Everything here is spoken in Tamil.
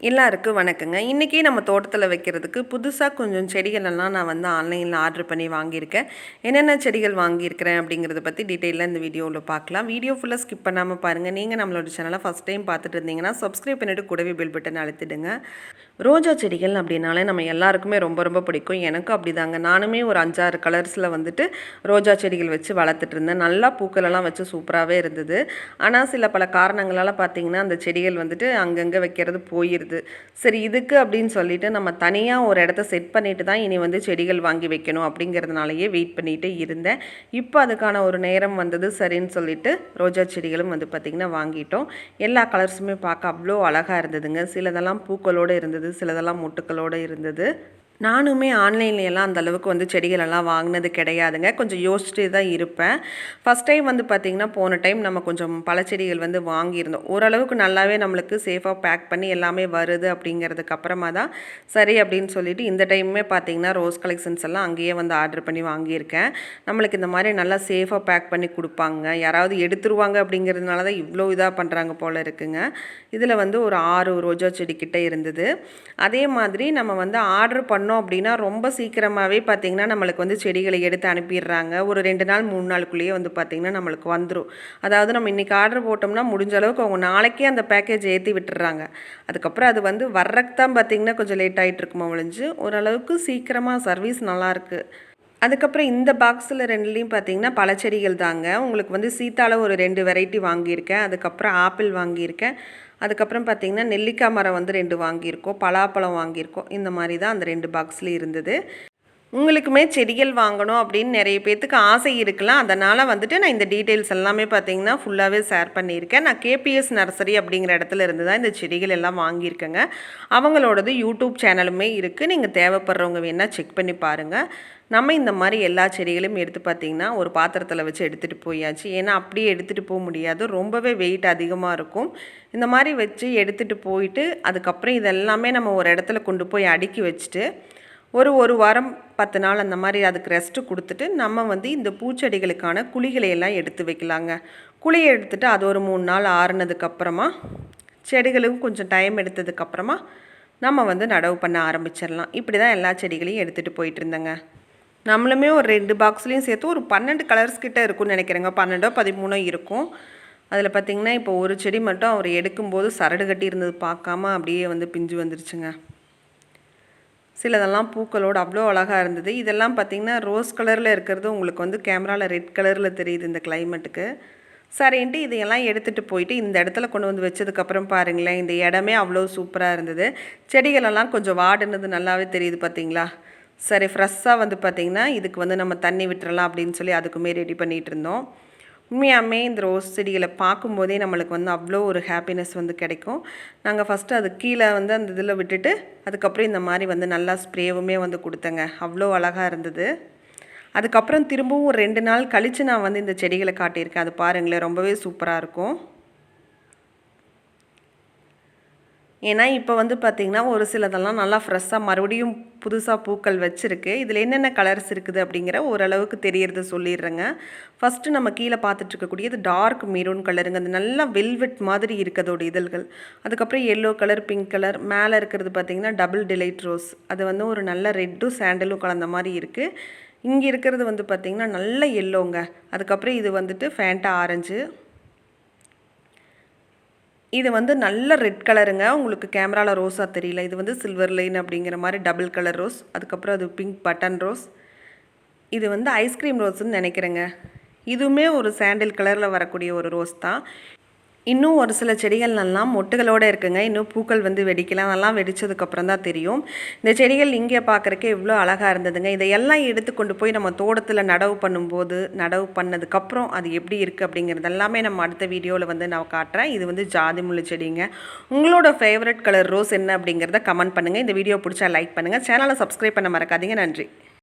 எல்லாருக்கும் வணக்கங்க. இன்றைக்கி நம்ம தோட்டத்தில் வைக்கிறதுக்கு புதுசாக கொஞ்சம் செடிகள் எல்லாம் நான் வந்து ஆன்லைனில் ஆர்டர் பண்ணி வாங்கியிருக்கேன். என்னென்ன செடிகள் வாங்கியிருக்கிறேன் அப்படிங்கிறத பற்றி டீட்டெயிலாக இந்த வீடியோவில் பார்க்கலாம் வீடியோ ஃபுல்லாக ஸ்கிப் பண்ணாமல் பாருங்கள் நீங்கள் நம்மளோட சேனலை ஃபஸ்ட் டைம் பார்த்துட்டு இருந்தீங்கன்னா சப்ஸ்கிரைப் பண்ணிவிட்டு கூடவே பில் பட்டன் அழுத்திடுங்க. ரோஜா செடிகள் அப்படின்னாலே நம்ம எல்லாருக்குமே ரொம்ப ரொம்ப பிடிக்கும். எனக்கும் அப்படிதாங்க. நானுமே ஒரு அஞ்சாறு கலர்ஸில் வந்துட்டு ரோஜா செடிகள் வச்சு வளர்த்துட்டு இருந்தேன். நல்லா பூக்களெல்லாம் வச்சு சூப்பராகவே இருந்தது. ஆனால் சில பல காரணங்களால் பார்த்தீங்கன்னா அந்த செடிகள் வந்துட்டு அங்கங்கே வைக்கிறது போயிருது சரி இதுக்கு அப்படின்னு சொல்லிட்டு நம்ம தனியாக ஒரு இடத்த செட் பண்ணிட்டு தான் இனி வந்து செடிகள் வாங்கி வைக்கணும் அப்படிங்கிறதுனாலயே வெயிட் பண்ணிகிட்டே இருந்தேன். இப்போ அதுக்கான ஒரு நேரம் வந்தது சரின்னு சொல்லிட்டு ரோஜா செடிகளும் வந்து பார்த்திங்கன்னா வாங்கிட்டோம். எல்லா கலர்ஸுமே பார்க்க அவ்வளோ அழகாக இருந்ததுங்க. சிலதெல்லாம் பூக்களோடு இருந்தது சிலதெல்லாம் மொட்டுக்களோடு இருந்தது. நானுமே ஆன்லைன்ல எல்லாம் அந்த அளவுக்கு வந்து செடிகளெல்லாம் வாங்கினது கிடையாதுங்க. கொஞ்சம் யோசிச்சுட்டு தான் இருப்பேன். ஃபஸ்ட் டைம் வந்து பார்த்திங்கன்னா போன டைம் நம்ம கொஞ்சம் பழச்செடிகள் வந்து வாங்கியிருந்தோம். ஓரளவுக்கு நல்லாவே நம்மளுக்கு சேஃபாக பேக் பண்ணி எல்லாமே வருது அப்படிங்கிறதுக்கு அப்புறமா தான் சரி அப்படின்னு சொல்லிட்டு இந்த டைமுமே பார்த்திங்கன்னா ரோஸ் கலெக்ஷன்ஸ் எல்லாம் அங்கேயே வந்து ஆர்டர் பண்ணி வாங்கியிருக்கேன். நம்மளுக்கு இந்த மாதிரி நல்லா சேஃபாக பேக் பண்ணி கொடுப்பாங்க. யாராவது எடுத்துருவாங்க அப்படிங்கிறதுனால தான் இவ்வளோ இதாக பண்ணுறாங்க போல் இருக்குங்க. இதில் வந்து ஒரு ஆறு ரோஜா செடி இருந்தது. அதே மாதிரி நம்ம வந்து ஆர்டர் பண்ண பண்ணோம் அப்படின்னா ரொம்ப சீக்கிரமாகவே பார்த்திங்கன்னா நம்மளுக்கு வந்து செடிகளை எடுத்து அனுப்பிடுறாங்க. ஒரு ரெண்டு நாள் மூணு நாளுக்குள்ளேயே வந்து பார்த்திங்கன்னா நம்மளுக்கு வந்துடும் அதாவது நம்ம இன்றைக்கி ஆர்டர் போட்டோம்னா முடிஞ்ச அளவுக்கு அவங்க நாளைக்கே அந்த பேக்கேஜ் ஏற்றி விட்டுறாங்க அதுக்கப்புறம் அது வந்து வர்றக்கு தான் பார்த்திங்கன்னா கொஞ்சம் லேட் ஆகிட்டு இருக்குமா ஒழிஞ்சு ஓரளவுக்கு சீக்கிரமாக சர்வீஸ் நல்லாயிருக்கு அதுக்கப்புறம் இந்த பாக்ஸில் ரெண்டுலேயும் பார்த்தீங்கன்னா பழச்செடிகள் தாங்க. உங்களுக்கு வந்து சீத்தாவில் ஒரு ரெண்டு வெரைட்டி வாங்கியிருக்கேன். அதுக்கப்புறம் ஆப்பிள் வாங்கியிருக்கேன். அதுக்கப்புறம் பார்த்தீங்கன்னா நெல்லிக்காய் மரம் வந்து ரெண்டு வாங்கியிருக்கோம். பலாப்பழம் வாங்கியிருக்கோம். இந்த மாதிரி தான் அந்த ரெண்டு பாக்ஸ்லேயும் இருந்தது. உங்களுக்குமே செடிகள் வாங்கணும் அப்படின்னு நிறைய பேர்த்துக்கு ஆசை இருக்கலாம் அதனால் வந்துட்டு நான் இந்த டீட்டெயில்ஸ் எல்லாமே பார்த்தீங்கன்னா ஃபுல்லாகவே ஷேர் பண்ணியிருக்கேன். நான் கேபிஎஸ் நர்சரி அப்படிங்கிற இடத்துல இருந்து தான் இந்த செடிகள் எல்லாம் வாங்கியிருக்கேங்க. அவங்களோடது யூடியூப் சேனலுமே இருக்குது நீங்கள் தேவைப்படுறவங்க வேணால் செக் பண்ணி பாருங்கள் நம்ம இந்த மாதிரி எல்லா செடிகளையும் எடுத்து பார்த்திங்கன்னா ஒரு பாத்திரத்தில் வச்சு எடுத்துகிட்டு போயாச்சு. ஏன்னா அப்படியே எடுத்துகிட்டு போக முடியாது. ரொம்பவே வெயிட் அதிகமாக இருக்கும். இந்த மாதிரி வச்சு எடுத்துகிட்டு போயிட்டு அதுக்கப்புறம் இதெல்லாமே நம்ம ஒரு இடத்துல கொண்டு போய் அடுக்கி வச்சுட்டு ஒரு ஒரு வாரம் பத்து நாள் அந்த மாதிரி அதுக்கு ரெஸ்ட்டு கொடுத்துட்டு நம்ம வந்து இந்த பூச்செடிகளுக்கான குழிகளை எல்லாம் எடுத்து வைக்கலாங்க. குழியை எடுத்துட்டு அது ஒரு மூணு நாள் ஆறுனதுக்கப்புறமா செடிகளுக்கும் கொஞ்சம் டைம் எடுத்ததுக்கப்புறமா நம்ம வந்து நடவு பண்ண ஆரம்பிச்சிடலாம். இப்படி தான் எல்லா செடிகளையும் எடுத்துகிட்டு போயிட்டு இருந்தேங்க. நம்மளுமே ஒரு ரெண்டு பாக்ஸ்லேயும் சேர்த்து ஒரு பன்னெண்டு கலர்ஸ் கிட்டே இருக்கும்னு நினைக்கிறேங்க. பன்னெண்டோ பதிமூணோ இருக்கும். அதில் பார்த்திங்கன்னா இப்போ ஒரு செடி மட்டும் அவர் எடுக்கும்போது சரடு கட்டி இருந்தது பார்க்காம அப்படியே வந்து பிஞ்சு வந்துருச்சுங்க. சிலதெல்லாம் பூக்களோடு அவ்வளோ அழகாக இருந்தது. இதெல்லாம் பார்த்திங்கன்னா ரோஸ் கலரில் இருக்கிறது உங்களுக்கு வந்து கேமராவில் ரெட் கலரில் தெரியுது இந்த கிளைமேட்டுக்கு. சரின்ட்டு இதையெல்லாம் எடுத்துகிட்டு போயிட்டு இந்த இடத்துல கொண்டு வந்து வச்சதுக்கப்புறம் பாருங்களேன் இந்த இடமே அவ்வளோ சூப்பராக இருந்தது. செடிகளெல்லாம் கொஞ்சம் வாடுனது நல்லாவே தெரியுது பார்த்தீங்களா? சரி ஃப்ரெஷ்ஷாக வந்து பார்த்திங்கன்னா இதுக்கு வந்து நம்ம தண்ணி விட்டுறலாம் அப்படின்னு சொல்லி அதுக்குமே ரெடி பண்ணிகிட்டு இருந்தோம். உண்மையாமே இந்த ரோஸ் செடிகளை பார்க்கும்போதே நம்மளுக்கு வந்து அவ்வளோ ஒரு ஹாப்பினஸ் வந்து கிடைக்கும். நாங்கள் ஃபஸ்ட்டு அது கீழே வந்து அந்த இதில் விட்டுட்டு அதுக்கப்புறம் இந்த மாதிரி வந்து நல்லா ஸ்ப்ரேவுமே வந்து கொடுத்தேங்க. அவ்வளோ அழகாக இருந்தது. அதுக்கப்புறம் திரும்பவும் ஒரு ரெண்டு நாள் கழித்து நான் வந்து இந்த செடிகளை காட்டியிருக்கேன். அது பாருங்களேன் ரொம்பவே சூப்பராக இருக்கும். ஏன்னா இப்போ வந்து பார்த்திங்கன்னா ஒரு சிலதெல்லாம் நல்லா ஃப்ரெஷ்ஷாக மறுபடியும் புதுசாக பூக்கள் வச்சுருக்கு. இதில் என்னென்ன கலர்ஸ் இருக்குது அப்படிங்கிற ஓரளவுக்கு தெரியறது சொல்லிடுறேங்க. ஃபஸ்ட்டு நம்ம கீழே பார்த்துட்ருக்கக்கூடியது டார்க் மெரூன் கலருங்க அது நல்லா வெல்வெட் மாதிரி இருக்கதோட இதழ்கள். அதுக்கப்புறம் எல்லோ கலர் பிங்க் கலர் மேலே இருக்கிறது பார்த்திங்கன்னா டபுள் டிலைட் ரோஸ் அது வந்து ஒரு நல்ல ரெட்டும் சாண்டலும் கலந்த மாதிரி இருக்குது இங்கே இருக்கிறது வந்து பார்த்திங்கன்னா நல்ல எல்லோங்க அதுக்கப்புறம் இது வந்துட்டு ஃபேண்டா ஆரஞ்சு இது வந்து நல்ல ரெட் கலருங்க உங்களுக்கு கேமராவில் ரோஸாக தெரியல. இது வந்து சில்வர் லைன் அப்படிங்கிற மாதிரி டபுள் கலர் ரோஸ் அதுக்கப்புறம் அது பிங்க் பட்டன் ரோஸ் இது வந்து ஐஸ்கிரீம் ரோஸ்ன்னு நினைக்கிறேங்க. இதுவுமே ஒரு சாண்டில் கலரில் வரக்கூடிய ஒரு ரோஸ் தான். இன்னும் ஒரு சில செடிகள் நல்லா மொட்டுகளோடு இருக்குங்க. இன்னும் பூக்கள் வந்து வெடிக்கலாம் நல்லா வெடித்ததுக்கப்புறம் தான் தெரியும். இந்த செடிகள் இங்கே பார்க்குறக்கே இவ்வளோ அழகாக இருந்ததுங்க. இதையெல்லாம் எடுத்து கொண்டு போய் நம்ம தோட்டத்தில் நடவு பண்ணும்போது நடவு பண்ணதுக்கப்புறம் அது எப்படி இருக்குது அப்படிங்கிறது எல்லாமே நம்ம அடுத்த வீடியோவில் வந்து நான் காட்டுறேன். இது வந்து ஜாதி முள்ளு செடிங்க. உங்களோட ஃபேவரட் கலர் ரோஸ் என்ன அப்படிங்கிறத கமெண்ட் பண்ணுங்கள் இந்த வீடியோ பிடிச்சா லைக் பண்ணுங்கள் சேனலை சப்ஸ்கிரைப் பண்ண மறக்காதீங்க. நன்றி.